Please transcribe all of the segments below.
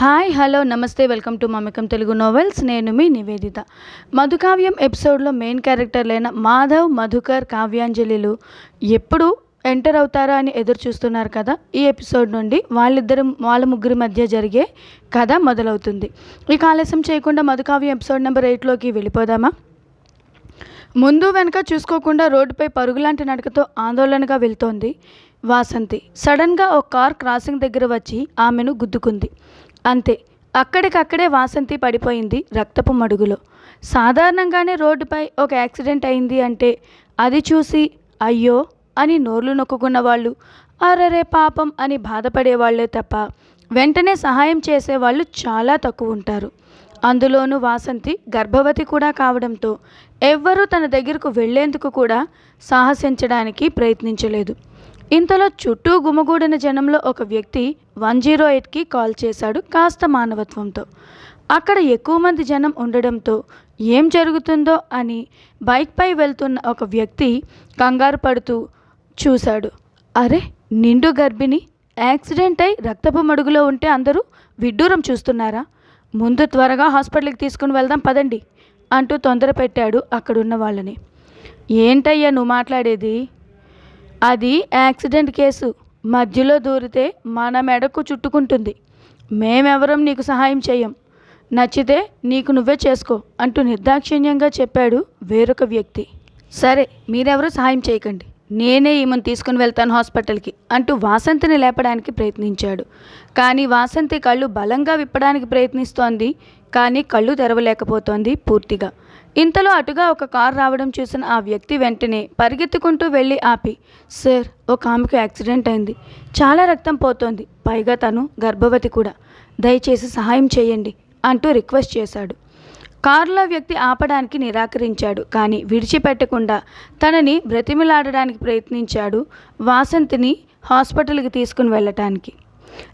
Hi hello నమస్తే welcome to Mamakam Telugu novels. నేను మీ నివేదిత. మధుకావ్యం ఎపిసోడ్లో మెయిన్ క్యారెక్టర్లైన మాధవ్ మధుకర్ కావ్యాంజలిలు ఎప్పుడు ఎంటర్ అవుతారా అని ఎదురు చూస్తున్నారు కదా? ఈ ఎపిసోడ్ నుండి వాళ్ళిద్దరు వాళ్ళ ముగ్గురి మధ్య జరిగే కథ మొదలవుతుంది. ఇక ఆలస్యం చేయకుండా మధుకావ్యం ఎపిసోడ్ నెంబర్ ఎయిట్లోకి వెళ్ళిపోదామా? ముందు వెనక చూసుకోకుండా రోడ్డుపై పరుగులాంటి నడకతో ఆందోళనగా వెళ్తోంది వాసంతి. సడన్గా ఒక కార్ క్రాసింగ్ దగ్గర వచ్చి ఆమెను గుద్దుకుంది. అంతే అక్కడికక్కడే వాసంతి పడిపోయింది రక్తపు మడుగులో. సాధారణంగానే రోడ్డుపై ఒక యాక్సిడెంట్ అయింది అంటే అది చూసి అయ్యో అని నోర్లు నొక్కుకున్న వాళ్ళు అరరే పాపం అని బాధపడేవాళ్ళే తప్ప వెంటనే సహాయం చేసేవాళ్ళు చాలా తక్కువ ఉంటారు. అందులోనూ వాసంతి గర్భవతి కూడా కావడంతో ఎవ్వరూ తన దగ్గరకు వెళ్ళేందుకు కూడా సాహసించడానికి ప్రయత్నించలేదు. ఇంతలో చుట్టూ గుమగూడిన జనంలో ఒక వ్యక్తి వన్ జీరో ఎయిట్కి కాల్ చేశాడు కాస్త మానవత్వంతో. అక్కడ ఎక్కువ మంది జనం ఉండడంతో ఏం జరుగుతుందో అని బైక్పై వెళ్తున్న ఒక వ్యక్తి కంగారు పడుతూ చూశాడు. అరే నిండు గర్భిణి యాక్సిడెంట్ అయి రక్తపు మడుగులో ఉంటే అందరూ విడ్డూరం చూస్తున్నారా? ముందు త్వరగా హాస్పిటల్కి తీసుకుని వెళ్దాం పదండి అంటూ తొందర పెట్టాడు అక్కడున్న వాళ్ళని. ఏంటయ్యా నువ్వు మాట్లాడేది? అది యాక్సిడెంట్ కేసు. మధ్యలో దూరితే మన మెడకు చుట్టుకుంటుంది. మేమెవరం నీకు సహాయం చేయం? నచ్చితే నీకు నువ్వే చేసుకో అంటూ నిర్దాక్షిణ్యంగా చెప్పాడు వేరొక వ్యక్తి. సరే మీరెవరూ సహాయం చేయకండి. నేనే ఈమెను తీసుకుని వెళ్తాను హాస్పిటల్కి అంటూ వాసంతిని లేపడానికి ప్రయత్నించాడు. కానీ వాసంతి కళ్ళు బలంగా విప్పడానికి ప్రయత్నిస్తోంది కానీ కళ్ళు తెరవలేకపోతోంది పూర్తిగా. ఇంతలో అటుగా ఒక కారు రావడం చూసిన ఆ వ్యక్తి వెంటనే పరిగెత్తుకుంటూ వెళ్ళి ఆపి సార్ ఒక ఆమెకు యాక్సిడెంట్ అయింది. చాలా రక్తం పోతోంది. పైగా తను గర్భవతి కూడా. దయచేసి సహాయం చేయండి అంటూ రిక్వెస్ట్ చేశాడు. కారులో వ్యక్తి ఆపడానికి నిరాకరించాడు. కానీ విడిచిపెట్టకుండా తనని బ్రతిమిలాడడానికి ప్రయత్నించాడు వాసంతిని హాస్పిటల్కి తీసుకుని వెళ్ళటానికి.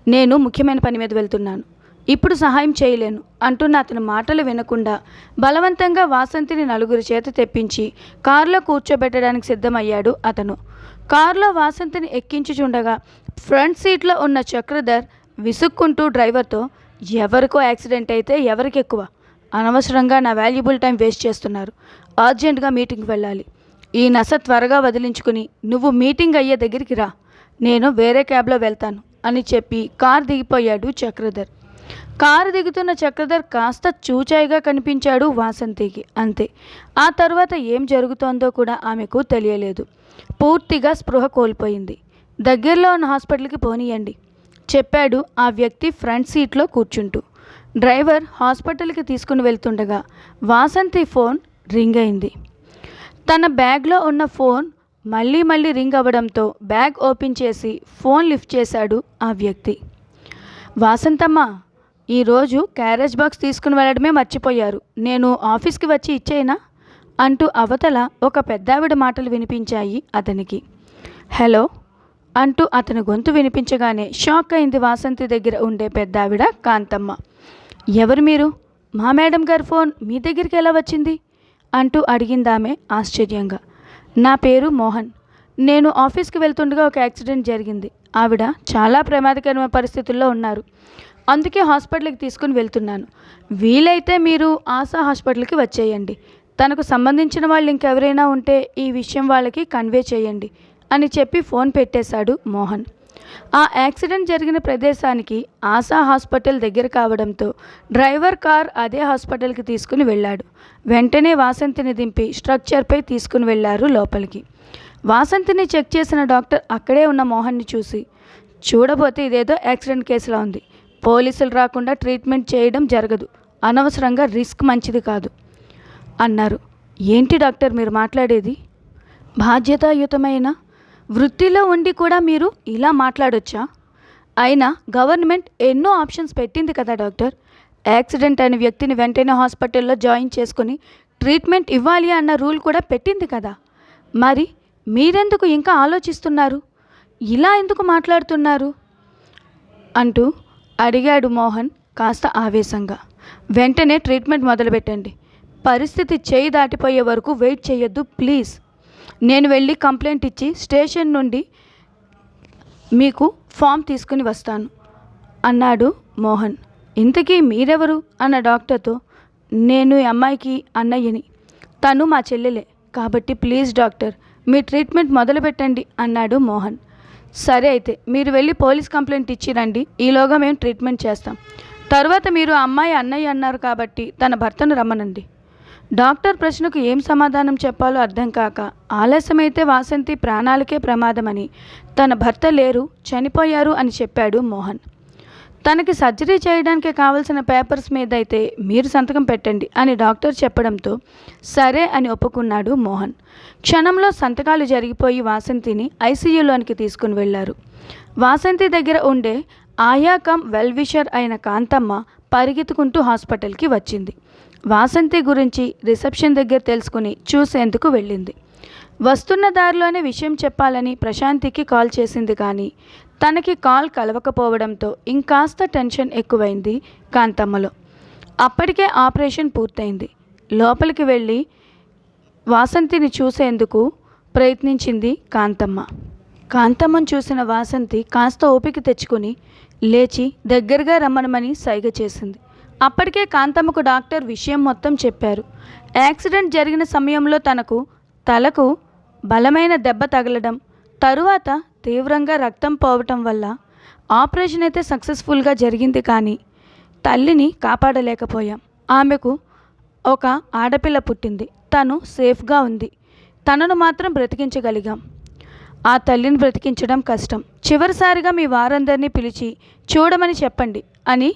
నేను ముఖ్యమైన పని మీద వెళ్తున్నాను. ఇప్పుడు సహాయం చేయలేను అంటున్న అతని మాటలు వినకుండా బలవంతంగా వాసంతిని నలుగురి చేత తెప్పించి కారులో కూర్చోబెట్టడానికి సిద్ధమయ్యాడు అతను. కారులో వాసంతిని ఎక్కించుచుండగా ఫ్రంట్ సీట్లో ఉన్న చక్రధర్ విసుక్కుంటూ డ్రైవర్తో ఎవరికో యాక్సిడెంట్ అయితే ఎవరికి ఎక్కువ అనవసరంగా నా వాల్యుబుల్ టైం వేస్ట్ చేస్తున్నారు. అర్జెంటుగా మీటింగ్కి వెళ్ళాలి. ఈ నస త్వరగా వదిలించుకుని నువ్వు మీటింగ్ అయ్యే దగ్గరికి రా. నేను వేరే క్యాబ్లో వెళ్తాను అని చెప్పి కార్ దిగిపోయాడు చక్రధర్. కారు దిగుతున్న చక్రధర్ కాస్త చూచాయిగా కనిపించాడు వాసంతికి. అంతే. ఆ తర్వాత ఏం జరుగుతోందో కూడా ఆమెకు తెలియలేదు. పూర్తిగా స్పృహ కోల్పోయింది. దగ్గరలో ఉన్న హాస్పిటల్కి పోనీయండి. చెప్పాడు ఆ వ్యక్తి ఫ్రంట్ సీట్లో కూర్చుంటూ. డ్రైవర్ హాస్పిటల్కి తీసుకుని వెళ్తుండగా వాసంతి ఫోన్ రింగ్ అయింది. తన బ్యాగ్లో ఉన్న ఫోన్ మళ్ళీ మళ్ళీ రింగ్ అవ్వడంతో బ్యాగ్ ఓపెన్ చేసి ఫోన్ లిఫ్ట్ చేశాడు ఆ వ్యక్తి. వాసంతమ్మ ఈరోజు క్యారేజ్ బాక్స్ తీసుకుని వెళ్ళడమే మర్చిపోయారు. నేను ఆఫీస్కి వచ్చి ఇచ్చేయనా అంటూ అవతల ఒక పెద్దావిడ మాటలు వినిపించాయి అతనికి. హలో? అంటూ అతని గొంతు వినిపించగానే షాక్ అయింది వాసంతి దగ్గర ఉండే పెద్దావిడ కాంతమ్మ. ఎవరు మీరు? మా మేడం గారి ఫోన్ మీ దగ్గరికి ఎలా వచ్చింది? అంటూ అడిగిందామె ఆశ్చర్యంగా. నా పేరు మోహన్. నేను ఆఫీస్కి వెళ్తుండగా ఒక యాక్సిడెంట్ జరిగింది. ఆవిడ చాలా ప్రమాదకరమైన పరిస్థితుల్లో ఉన్నారు. అందుకే హాస్పిటల్కి తీసుకుని వెళ్తున్నాను. వీలైతే మీరు ఆశా హాస్పిటల్కి వచ్చేయండి. తనకు సంబంధించిన వాళ్ళు ఇంకెవరైనా ఉంటే ఈ విషయం వాళ్ళకి కన్వే చేయండి అని చెప్పి ఫోన్ పెట్టేశాడు మోహన్. ఆ యాక్సిడెంట్ జరిగిన ప్రదేశానికి ఆశా హాస్పిటల్ దగ్గర కావడంతో డ్రైవర్ కార్ అదే హాస్పిటల్కి తీసుకుని వెళ్ళాడు. వెంటనే వాసంతిని దింపి స్ట్రక్చర్పై తీసుకుని వెళ్ళారు లోపలికి. వాసంతిని చెక్ చేసిన డాక్టర్ అక్కడే ఉన్న మోహన్ని చూసి చూడబోతే ఇదేదో యాక్సిడెంట్ కేసులా ఉంది. పోలీసులు రాకుండా ట్రీట్మెంట్ చేయడం జరగదు. అనవసరంగా రిస్క్ మంచిది కాదు. అన్నారు. ఏంటి డాక్టర్ మీరు మాట్లాడేది? బాధ్యతాయుతమైన? వృత్తిలో ఉండి కూడా మీరు ఇలా మాట్లాడొచ్చా? అయినా గవర్నమెంట్ ఎన్నో ఆప్షన్స్ పెట్టింది కదా డాక్టర్. యాక్సిడెంట్ అయిన వ్యక్తిని వెంటనే హాస్పిటల్లో జాయిన్ చేసుకుని ట్రీట్మెంట్ ఇవ్వాలి అన్న రూల్ కూడా పెట్టింది కదా. మరి మీరెందుకు ఇంకా ఆలోచిస్తున్నారు? ఇలా ఎందుకు మాట్లాడుతున్నారు? అంటూ అడిగాడు మోహన్ కాస్త ఆవేశంగా. వెంటనే ట్రీట్మెంట్ మొదలుపెట్టండి. పరిస్థితి చేయి దాటిపోయే వరకు వెయిట్ చేయొద్దు ప్లీజ్. నేను వెళ్ళి కంప్లైంట్ ఇచ్చి స్టేషన్ నుండి మీకు ఫామ్ తీసుకుని వస్తాను అన్నాడు మోహన్. ఇంతకీ మీరెవరు? అన్న డాక్టర్తో. నేను ఈ అమ్మాయికి అన్నయ్యని. తను మా చెల్లెలే. కాబట్టి ప్లీజ్ డాక్టర్ మీ ట్రీట్మెంట్ మొదలుపెట్టండి అన్నాడు మోహన్. సరే అయితే మీరు వెళ్ళి పోలీస్ కంప్లైంట్ ఇచ్చి రండి ఈలోగా మేము ట్రీట్మెంట్ చేస్తాం. తర్వాత మీరు అమ్మాయి అన్నయ్య అన్నారు కాబట్టి తన భర్తను రమ్మనండి. డాక్టర్ ప్రశ్నకు ఏం సమాధానం చెప్పాలో అర్థం కాక ఆలస్యమైతే వాసంతి ప్రాణాలకే ప్రమాదమని తన భర్త లేరు చనిపోయారు అని చెప్పాడు మోహన్. తనకి సర్జరీ చేయడానికి కావలసిన పేపర్స్ మీద అయితే మీరు సంతకం పెట్టండి అని డాక్టర్ చెప్పడంతో సరే అని ఒప్పుకున్నాడు మోహన్. క్షణంలో సంతకాలు జరిగిపోయి వాసంతిని ఐసీయూలోనికి తీసుకుని వెళ్ళారు. వాసంతి దగ్గర ఉండే ఆయా కమ్ వెల్విషర్ అయిన కాంతమ్మ పరిగెత్తుకుంటూ హాస్పిటల్కి వచ్చింది. వాసంతి గురించి రిసెప్షన్ దగ్గర తెలుసుకుని చూసేందుకు వెళ్ళింది. వస్తున్న దారిలోనే విషయం చెప్పాలని ప్రశాంతికి కాల్ చేసింది కానీ తనకి కాల్ కలవకపోవడంతో ఇంకాస్త టెన్షన్ ఎక్కువైంది కాంతమ్మలో. అప్పటికే ఆపరేషన్ పూర్తయింది. లోపలికి వెళ్ళి వాసంతిని చూసేందుకు ప్రయత్నించింది కాంతమ్మ. కాంతమ్మను చూసిన వాసంతి కాస్త ఓపిక తెచ్చుకుని లేచి దగ్గరగా రమ్మనమని సైగ చేసింది. అప్పటికే కాంతమ్మకు డాక్టర్ విషయం మొత్తం చెప్పారు. యాక్సిడెంట్ జరిగిన సమయంలో తనకు తలకు బలమైన దెబ్బ తగలడం తరువాత తీవ్రంగా రక్తం పోవటం వల్ల ఆపరేషన్ అయితే సక్సెస్ఫుల్గా జరిగింది కానీ తల్లిని కాపాడలేకపోయాం. ఆమెకు ఒక ఆడపిల్ల పుట్టింది. తను సేఫ్గా ఉంది. తనను మాత్రం బ్రతికించగలిగాం. ఆ తల్లిని బ్రతికించడం కష్టం. చివరిసారిగా మీ వారందరినీ పిలిచి చూడమని చెప్పండి అని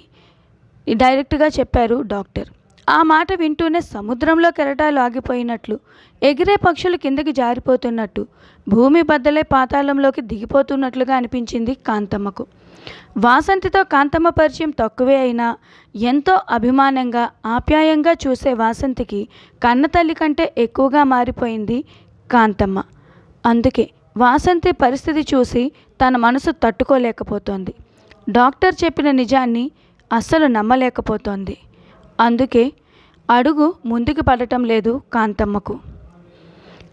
డైరెక్ట్గా చెప్పారు డాక్టర్. ఆ మాట వింటూనే సముద్రంలో కెరటాలు ఆగిపోయినట్లు ఎగిరే పక్షులు కిందకి జారిపోతున్నట్టు భూమి బద్దలే పాతాళంలోకి దిగిపోతున్నట్లుగా అనిపించింది కాంతమ్మకు. వాసంతితో కాంతమ్మ పరిచయం తక్కువే అయినా ఎంతో అభిమానంగా ఆప్యాయంగా చూసే వాసంతికి కన్నతల్లి కంటే ఎక్కువగా మారిపోయింది కాంతమ్మ. అందుకే వాసంతి పరిస్థితి చూసి తన మనసు తట్టుకోలేకపోతోంది. డాక్టర్ చెప్పిన నిజాన్ని అస్సలు నమ్మలేకపోతోంది. అందుకే అడుగు ముందుకు పడటం లేదు కాంతమ్మకు.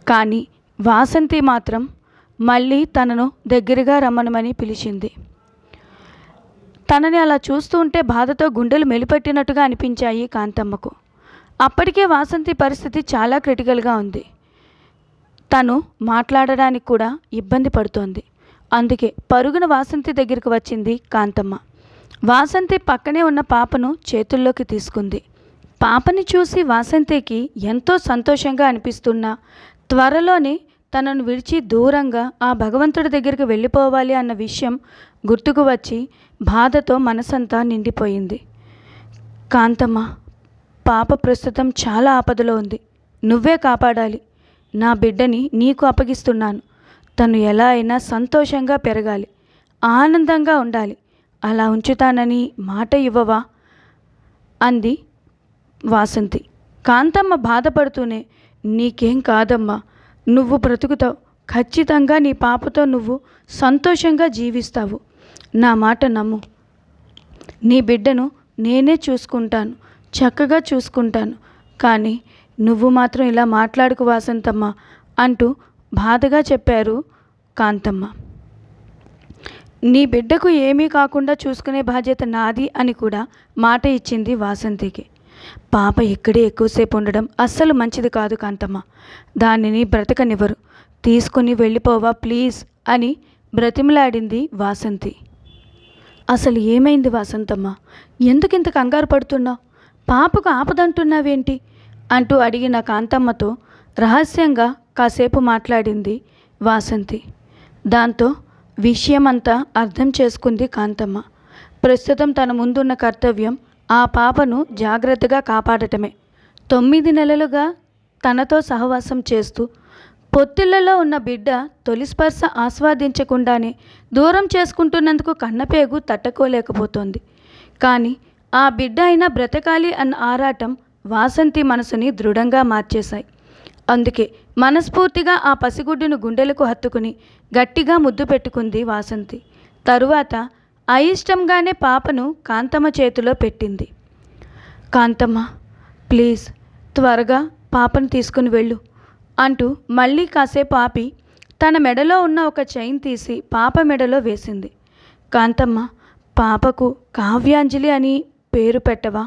కానీ వాసంతి మాత్రం మళ్ళీ తనను దగ్గరగా రమ్మనమని పిలిచింది. తనని అలా చూస్తూ ఉంటే బాధతో గుండెలు మెలిపెట్టినట్టుగా అనిపించాయి కాంతమ్మకు. అప్పటికే వాసంతి పరిస్థితి చాలా క్రిటికల్గా ఉంది. తను మాట్లాడడానికి కూడా ఇబ్బంది పడుతోంది. అందుకే పరుగున వాసంతి దగ్గరికి వచ్చింది కాంతమ్మ. వాసంతి పక్కనే ఉన్న పాపను చేతుల్లోకి తీసుకుంది. పాపని చూసి వాసంతికి ఎంతో సంతోషంగా అనిపిస్తున్నా. త్వరలోనే తనను విడిచి దూరంగా ఆ భగవంతుడి దగ్గరికి వెళ్ళిపోవాలి అన్న విషయం గుర్తుకు వచ్చి బాధతో మనసంతా నిండిపోయింది. కాంతమ్మ పాప ప్రస్తుతం చాలా ఆపదలో ఉంది. నువ్వే కాపాడాలి. నా బిడ్డని నీకు అప్పగిస్తున్నాను. తను ఎలా అయినా సంతోషంగా పెరగాలి. ఆనందంగా ఉండాలి. అలా ఉంచుతానని మాట ఇవ్వవా? అంది వాసంతి. కాంతమ్మ బాధపడుతూనే నీకేం కాదమ్మా నువ్వు బ్రతుకుతావు. ఖచ్చితంగా నీ పాపతో నువ్వు సంతోషంగా జీవిస్తావు. నా మాట నమ్ము. నీ బిడ్డను నేనే చూసుకుంటాను చక్కగా చూసుకుంటాను. కానీ నువ్వు మాత్రం ఇలా మాట్లాడుకు వాసంతమ్మ అంటూ బాధగా చెప్పారు కాంతమ్మ. నీ బిడ్డకు ఏమీ కాకుండా చూసుకునే బాధ్యత నాది అని కూడా మాట ఇచ్చింది వాసంతికి. పాప ఇక్కడే ఎక్కువసేపు ఉండడం అస్సలు మంచిది కాదు కాంతమ్మ. దానిని బ్రతకనివ్వరు. తీసుకుని వెళ్ళిపోవా ప్లీజ్ అని బ్రతిమలాడింది వాసంతి. అసలు ఏమైంది వాసంతమ్మ? ఎందుకింత కంగారు పడుతున్నావు? పాపకు ఆపదంటున్నావేంటి? అంటూ అడిగిన కాంతమ్మతో రహస్యంగా కాసేపు మాట్లాడింది వాసంతి. దాంతో విషయమంతా అర్థం చేసుకుంది కాంతమ్మ. ప్రస్తుతం తన ముందున్న కర్తవ్యం ఆ పాపను జాగ్రత్తగా కాపాడటమే. తొమ్మిది నెలలుగా తనతో సహవాసం చేస్తూ పొత్తిళ్ళలో ఉన్న బిడ్డ తొలి స్పర్శ ఆస్వాదించకుండానే దూరం చేసుకుంటున్నందుకు కన్నపేగు తట్టుకోలేకపోతోంది. కానీ ఆ బిడ్డ అయినా బ్రతకాలి అన్న ఆరాటం వాసంతి మనసుని దృఢంగా మార్చేశాయి. అందుకే మనస్ఫూర్తిగా ఆ పసిగుడ్డును గుండెలకు హత్తుకుని గట్టిగా ముద్దు పెట్టుకుంది వాసంతి. తరువాత అయిష్టంగానే పాపను కాంతమ్మ చేతిలో పెట్టింది. కాంతమ్మ ప్లీజ్ త్వరగా పాపను తీసుకుని వెళ్ళు అంటూ మళ్ళీ కాసేపు ఆపి తన మెడలో ఉన్న ఒక చైన్ తీసి పాప మెడలో వేసింది. కాంతమ్మ పాపకు కావ్యాంజలి అని పేరు పెట్టవా?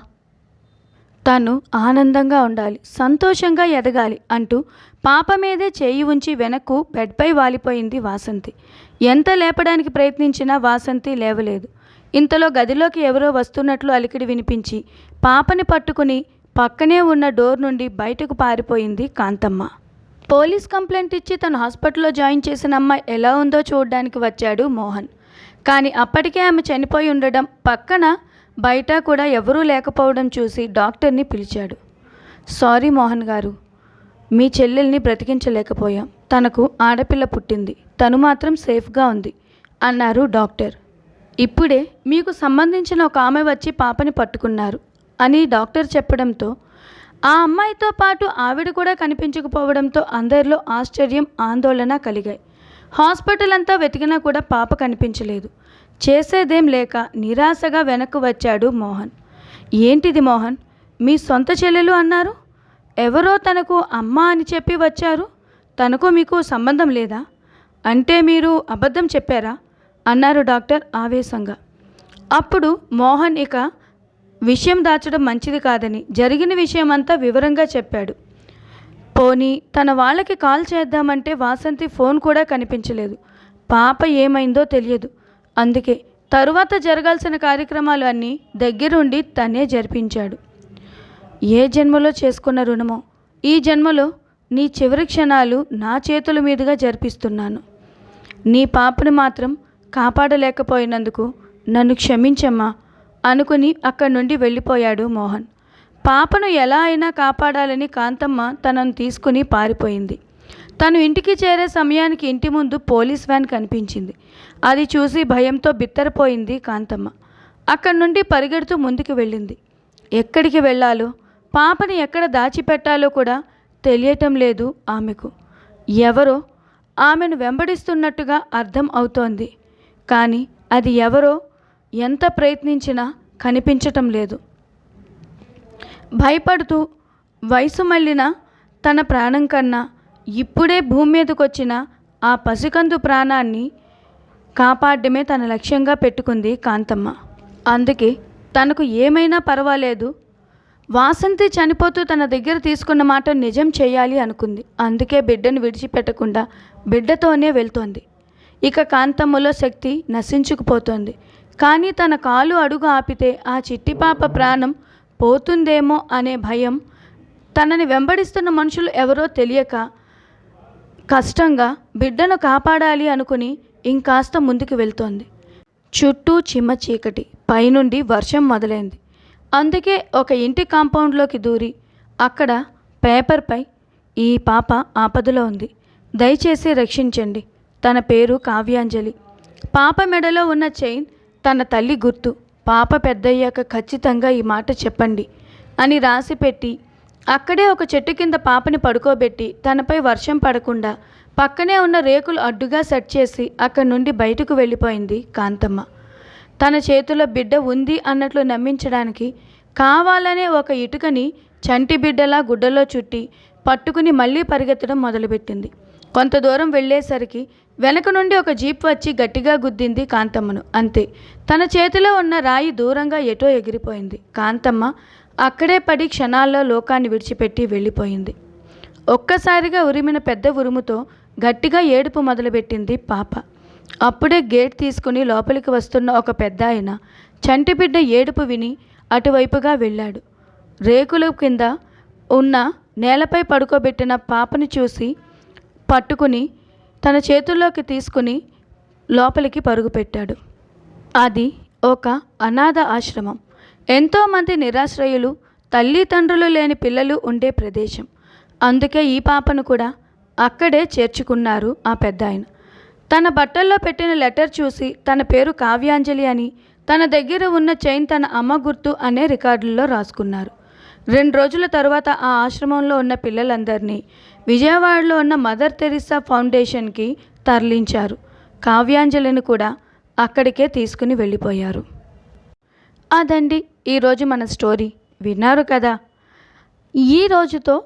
తను ఆనందంగా ఉండాలి సంతోషంగా ఎదగాలి అంటూ పాప మీదే చేయి ఉంచి వెనక్కు బెడ్పై వాలిపోయింది వాసంతి. ఎంత లేపడానికి ప్రయత్నించినా వాసంతి లేవలేదు. ఇంతలో గదిలోకి ఎవరో వస్తున్నట్లు అలికిడి వినిపించి పాపని పట్టుకుని పక్కనే ఉన్న డోర్ నుండి బయటకు పారిపోయింది కాంతమ్మ. పోలీస్ కంప్లైంట్ ఇచ్చి తను హాస్పిటల్లో జాయిన్ చేసిన అమ్మాయి ఎలా ఉందో చూడడానికి వచ్చాడు మోహన్. కానీ అప్పటికే ఆమె చనిపోయి ఉండడం పక్కన బయట కూడా ఎవరూ లేకపోవడం చూసి డాక్టర్ని పిలిచాడు. సారీ మోహన్ గారు మీ చెల్లెల్ని బ్రతికించలేకపోయాం. తనకు ఆడపిల్ల పుట్టింది. తను మాత్రం సేఫ్గా ఉంది అన్నారు డాక్టర్. ఇప్పుడే మీకు సంబంధించిన ఒక ఆమె వచ్చి పాపని పట్టుకున్నారు అని డాక్టర్ చెప్పడంతో ఆ అమ్మాయితో పాటు ఆవిడ కూడా కనిపించకపోవడంతో అందరిలో ఆశ్చర్యం ఆందోళన కలిగాయి. హాస్పిటల్ అంతా వెతికినా కూడా పాప కనిపించలేదు. చేసేదేం లేక నిరాశగా వెనక్కు వచ్చాడు మోహన్. ఏంటిది మోహన్? మీ సొంత చెల్లెలు అన్నారు? ఎవరో తనకు అమ్మ అని చెప్పి వచ్చారు? తనకు మీకు సంబంధం లేదా? అంటే మీరు అబద్ధం చెప్పారా? అన్నారు డాక్టర్ ఆవేశంగా. అప్పుడు మోహన్ ఇక విషయం దాచడం మంచిది కాదని జరిగిన విషయం అంతా వివరంగా చెప్పాడు. పోనీ తన వాళ్ళకి కాల్ చేద్దామంటే వాసంతి ఫోన్ కూడా కనిపించలేదు. పాప ఏమైందో తెలియదు. అందుకే తరువాత జరగాల్సిన కార్యక్రమాలు అన్నీ దగ్గరుండి తనే జరిపించాడు. ఏ జన్మలో చేసుకున్న రుణమో ఈ జన్మలో నీ చివరి క్షణాలు నా చేతుల మీదుగా జరిపిస్తున్నాను. నీ పాపను మాత్రం కాపాడలేకపోయినందుకు నన్ను క్షమించమ్మా అనుకుని అక్కడి నుండి వెళ్ళిపోయాడు మోహన్. పాపను ఎలా అయినా కాపాడాలని కాంతమ్మ తనను తీసుకుని పారిపోయింది. తను ఇంటికి చేరే సమయానికి ఇంటి ముందు పోలీస్ వ్యాన్ కనిపించింది. అది చూసి భయంతో బిత్తరపోయింది కాంతమ్మ. అక్కడి నుండి పరిగెడుతూ ముందుకు వెళ్ళింది. ఎక్కడికి వెళ్ళాలో పాపని ఎక్కడ దాచిపెట్టాలో కూడా తెలియటం లేదు ఆమెకు. ఎవరో ఆమెను వెంబడిస్తున్నట్టుగా అర్థం అవుతోంది. కానీ అది ఎవరో ఎంత ప్రయత్నించినా కనిపించటం లేదు. భయపడుతూ వయసు మళ్ళిన తన ప్రాణం కన్నా ఇప్పుడే భూమి మీదకు వచ్చిన ఆ పసికందు ప్రాణాన్ని కాపాడమే తన లక్ష్యంగా పెట్టుకుంది కాంతమ్మ. అందుకే తనకు ఏమైనా పర్వాలేదు. వాసంతి చనిపోతూ తన దగ్గర తీసుకున్న మాట నిజం చేయాలి అనుకుంది. అందుకే బిడ్డను విడిచిపెట్టకుండా బిడ్డతోనే వెళ్తోంది. ఇక కాంతమ్మలో శక్తి నశించుకుపోతోంది. కానీ తన కాలు అడుగు ఆపితే ఆ చిట్టి పాప ప్రాణం పోతుందేమో అనే భయం తనని వెంబడిస్తున్న మనుషులు ఎవరో తెలియక కష్టంగా బిడ్డను కాపాడాలి అనుకుని ఇంకాస్త ముందుకు వెళ్తోంది. చుట్టూ చిమ్మ చీకటి పైనుండి వర్షం మొదలైంది. అందుకే ఒక ఇంటి కాంపౌండ్లోకి దూరి అక్కడ పేపర్పై ఈ పాప ఆపదలో ఉంది. దయచేసి రక్షించండి. తన పేరు కావ్యాంజలి. పాప మెడలో ఉన్న చైన్ తన తల్లి గుర్తు. పాప పెద్దయ్యాక ఖచ్చితంగా ఈ మాట చెప్పండి అని రాసిపెట్టి అక్కడే ఒక చెట్టు కింద పాపని పడుకోబెట్టి తనపై వర్షం పడకుండా పక్కనే ఉన్న రేకులు అడ్డుగా సెట్ చేసి అక్కడి నుండి బయటకు వెళ్ళిపోయింది కాంతమ్మ. తన చేతిలో బిడ్డ ఉంది అన్నట్లు నమ్మించడానికి కావాలనే ఒక ఇటుకని చంటి బిడ్డలా గుడ్డలో చుట్టి పట్టుకుని మళ్ళీ పరిగెత్తడం మొదలుపెట్టింది. కొంత దూరం వెళ్ళేసరికి వెనక నుండి ఒక జీప్ వచ్చి గట్టిగా గుద్దింది కాంతమ్మను. అంతే. తన చేతిలో ఉన్న రాయి దూరంగా ఎటో ఎగిరిపోయింది. కాంతమ్మ అక్కడే పడి క్షణాల్లో లోకాన్ని విడిచిపెట్టి వెళ్ళిపోయింది. ఒక్కసారిగా ఉరిమిన పెద్ద ఉరుముతో గట్టిగా ఏడుపు మొదలుపెట్టింది పాప. అప్పుడే గేట్ తీసుకుని లోపలికి వస్తున్న ఒక పెద్ద ఆయన చంటిబిడ్డ ఏడుపు విని అటువైపుగా వెళ్ళాడు. రేకుల కింద ఉన్న నేలపై పడుకోబెట్టిన పాపని చూసి పట్టుకుని తన చేతుల్లోకి తీసుకుని లోపలికి పరుగుపెట్టాడు. అది ఒక అనాథ ఆశ్రమం. ఎంతోమంది నిరాశ్రయులు తల్లిదండ్రులు లేని పిల్లలు ఉండే ప్రదేశం. అందుకే ఈ పాపను కూడా అక్కడే చేర్చుకున్నారు ఆ పెద్ద ఆయన తన బట్టల్లో పెట్టిన లెటర్ చూసి తన పేరు కావ్యాంజలి అని తన దగ్గర ఉన్న చైన్ తన అమ్మ గుర్తు అనే రికార్డుల్లో రాసుకున్నారు. రెండు రోజుల తరువాత ఆ ఆశ్రమంలో ఉన్న పిల్లలందరినీ విజయవాడలో ఉన్న మదర్ తెరిసా ఫౌండేషన్కి తరలించారు. కావ్యాంజలిని కూడా అక్కడికే తీసుకుని వెళ్ళిపోయారు. అదండి ఈరోజు మన స్టోరీ. విన్నారు కదా? ఈ రోజుతో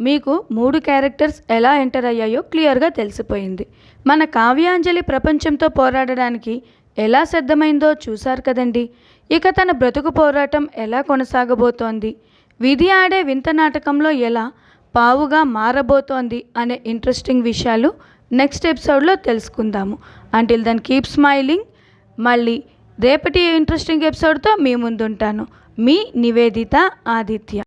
మీకు మూడు క్యారెక్టర్స్ ఎలా ఎంటర్ అయ్యాయో క్లియర్గా తెలిసిపోయింది. మన కావ్యాంజలి ప్రపంచంతో పోరాడడానికి ఎలా సిద్ధమైందో చూశారు కదండి. ఇక తన బ్రతుకు పోరాటం ఎలా కొనసాగబోతోంది? విధి ఆడే వింత నాటకంలో ఎలా పావుగా మారబోతోంది అనే ఇంట్రెస్టింగ్ విషయాలు నెక్స్ట్ ఎపిసోడ్లో తెలుసుకుందాము. అంటిల్ దెన్ కీప్ స్మైలింగ్ మళ్ళీ రేపటి ఇంట్రెస్టింగ్ ఎపిసోడ్తో మీ ముందుంటాను. మీ నివేదిత ఆదిత్య.